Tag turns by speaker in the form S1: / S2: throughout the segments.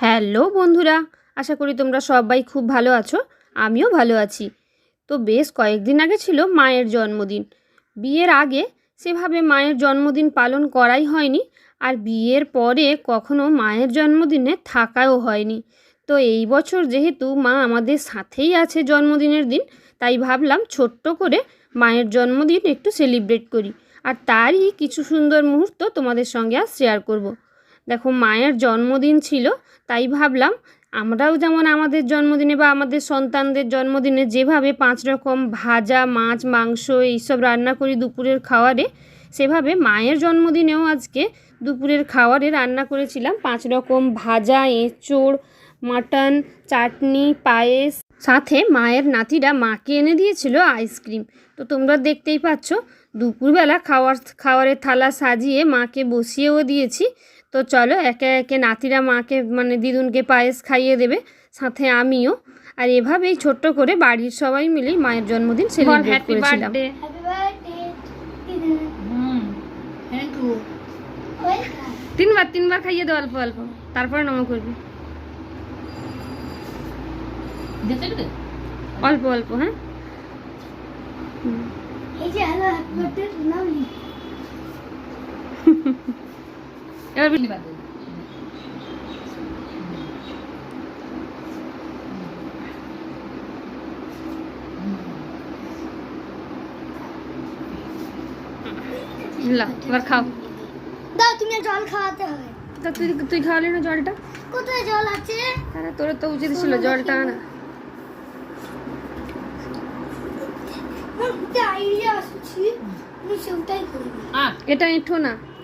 S1: Hello বন্ধুরা, আশা করি তোমরা সবাই খুব ভালো আছো, আমিও ভালো আছি। তো বেশ কয়েকদিন আগে ছিল মায়ের জন্মদিন। বিয়ের আগে সেভাবে মায়ের জন্মদিন পালন করাই হয়নি আর বিয়ের পরে কখনো মায়ের জন্মদিনে থাকাও হয়নি। তো এই বছর যেহেতু মা আমাদের সাথেই আছে জন্মদিনের দিন, তাই ভাবলাম ছোট্ট করে মায়ের জন্মদিন একটু সেলিব্রেট করি। আর তারই কিছু সুন্দর মুহূর্ত তোমাদের সঙ্গে আজ শেয়ার করব। দেখো, মায়ের জন্মদিন ছিল, তাই ভাবলাম আমরাও যেমন আমাদের জন্মদিনে বা আমাদের সন্তানদের জন্মদিনে যেভাবে পাঁচ রকম ভাজা, মাছ, মাংস এইসব রান্না করি দুপুরের খাওয়ারে, সেভাবে মায়ের জন্মদিনেও আজকে দুপুরের খাওয়ারে রান্না করেছিলাম। পাঁচ রকম ভাজা, এঁচোড়, মাটন, চাটনি, পায়েস। সাথে মায়ের নাতিরা মাকে এনে দিয়েছিল আইসক্রিম। তো তোমরা দেখতেই পাচ্ছ, দুপুরবেলা খাওয়ার, খাওয়ারের থালা সাজিয়ে মাকে বসিয়েও দিয়েছি। তো চলো একে একে নাতিরা মাকে মানে দিদুনকে পায়েস খাইয়ে দেবে সাথে আমিও। আর এভাবেই ছোট্ট করে বাড়ির সবাই মিলেই মায়ের জন্মদিন সেলিব্রেট করেছিলাম. তিনবার তিনবার খাইয়ে দেবো অল্প অল্প। তারপরে নম করবি। অল্প অল্প হ্যাঁ।
S2: এই যে হ্যাপি বার্থডে লাভলি
S1: এবার লা এবার খাও।
S2: দাও তুমি জল খাওয়াতে হবে।
S1: তা তুই তুই খাওয়ালি না জলটা?
S2: কোথায় জল আছে?
S1: তাহলে তোর তো উচিত ছিল জলটা
S2: করব
S3: আ
S1: এটা এঁঠো না।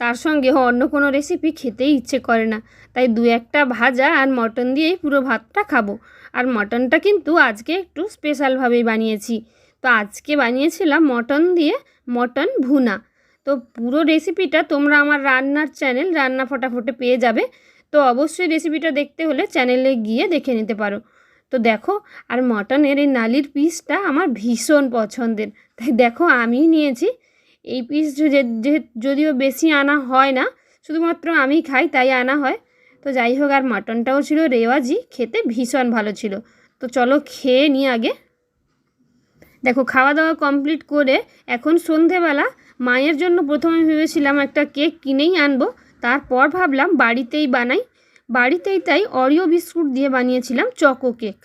S1: তার সঙ্গে অন্য কোনো রেসিপি খেতেই ইচ্ছে করে না। তাই দু একটা ভাজা আর মটন দিয়েই পুরো ভাতটা খাব। আর মটনটা কিন্তু আজকে একটু স্পেশালভাবেই বানিয়েছি। তো আজকে বানিয়েছিলাম মটন দিয়ে মটন ভুনা। তো পুরো রেসিপিটা তোমরা আমার রান্নার চ্যানেল রান্না ফটাফটে পেয়ে যাবে। তো অবশ্যই রেসিপিটা দেখতে হলে চ্যানেলে গিয়ে দেখে নিতে পারো। তো দেখো, আর মটনের এই নালির পিসটা আমার ভীষণ পছন্দের। তাই দেখো আমি নিয়েছি। এই পিস যদিও বেশি আনা হয় না, শুধুমাত্র আমি খাই, তাই আনা হয়। তো যাই হোক, আর মাটনটাও ছিল, রেওয়াজি, খেতে ভীষণ ভালো ছিল। তো চলো খেয়ে নিই আগে। দেখো খাওয়া দাওয়া কমপ্লিট করে এখন সন্ধেবেলা, মায়ের জন্য প্রথমে ভেবেছিলাম একটা কেক কিনেই আনব, তারপর ভাবলাম বাড়িতেই বানাই। বাড়িতেই তাই অরিও বিস্কুট দিয়ে বানিয়েছিলাম চকো কেক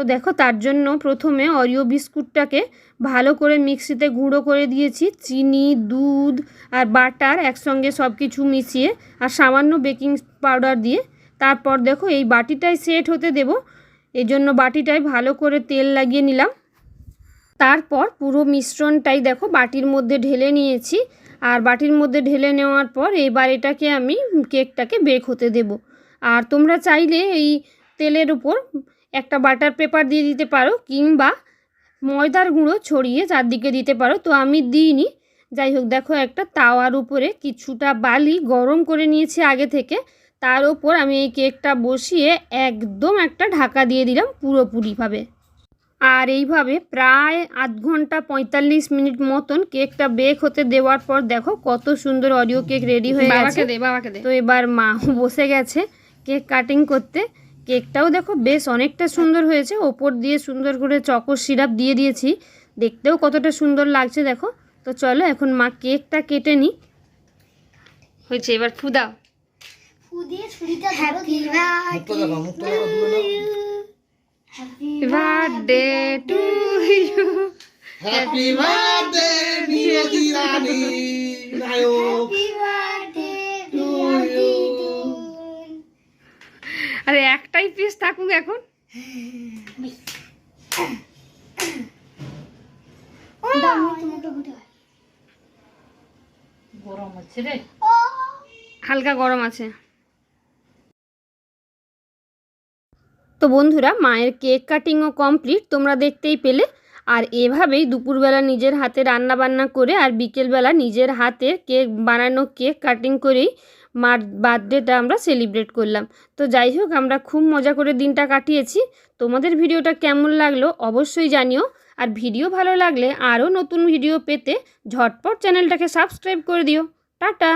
S1: তো দেখো তার জন্য প্রথমে অরিও বিস্কুটটাকে ভালো করে মিক্সিতে গুঁড়ো করে দিয়েছি, চিনি, দুধ আর বাটার একসঙ্গে সব কিছু মিশিয়ে আর সামান্য বেকিং পাউডার দিয়ে। তারপর দেখো এই বাটিটাই সেট হতে দেব, এই জন্য বাটিটায় ভালো করে তেল লাগিয়ে নিলাম। তারপর পুরো মিশ্রণটাই দেখো বাটির মধ্যে ঢেলে নিয়েছি আর বাটির মধ্যে ঢেলে নেওয়ার পর এবার এটাকে আমি কেকটাকে বেক হতে দেব। আর তোমরা চাইলে এই তেলের উপর একটা বাটার পেপার দিয়ে দিতে পারো কিংবা ময়দার গুঁড়ো ছড়িয়ে চারদিকে দিতে পারো। তো আমি দিইনি। যাই হোক দেখো একটা তাওয়ার উপরে কিছুটা বালি গরম করে নিয়েছি আগে থেকে। তার ওপর আমি এই কেকটা বসিয়ে একদম একটা ঢাকা দিয়ে দিলাম পুরোপুরিভাবে। আর এইভাবে প্রায় আধ ঘণ্টা পঁয়তাল্লিশ মিনিট মতন কেকটা বেক হতে দেওয়ার পর দেখো কত সুন্দর অডিও কেক রেডি হয়ে গেছে। তো এবার মা বসে গেছে কেক কাটিং করতে। কেকটাও দেখো বেশ অনেকটা সুন্দর হয়েছে। ওপর দিয়ে সুন্দর করে চকো সিরাপ দিয়ে দিয়েছি। দেখতেও কতটা সুন্দর লাগছে দেখো। তো চলো এখন মা কেকটা কেটে নি। হয়েছে এবার ফুদাও
S2: ফুদিয়ে ছুরিটা happy birthday happy
S1: birthday to you
S4: happy birthday Niyati Rani Naik
S2: happy birthday
S1: আরে একটাই পিস থাকুক এখন।
S3: গরম হচ্ছে রে।
S1: হালকা গরম আছে। তো বন্ধুরা মায়ের কেক কাটিংও কমপ্লিট তোমরা দেখতেই পেলে। আর এভাবেই দুপুরবেলা নিজের হাতে রান্না বান্না করে আর বিকেলবেলা নিজের হাতে কেক বানানো কেক কাটিং করেই মার বার্থডেটা আমরা সেলিব্রেট করলাম। তো যাই হোক, আমরা খুব মজা করে দিনটা কাটিয়েছি। তোমাদের ভিডিওটা কেমন লাগল অবশ্যই জানিও। আর ভিডিও ভালো লাগলে আরও নতুন ভিডিও পেতে ঝটপট চ্যানেলটাকে সাবস্ক্রাইব করে দিও। টাটা!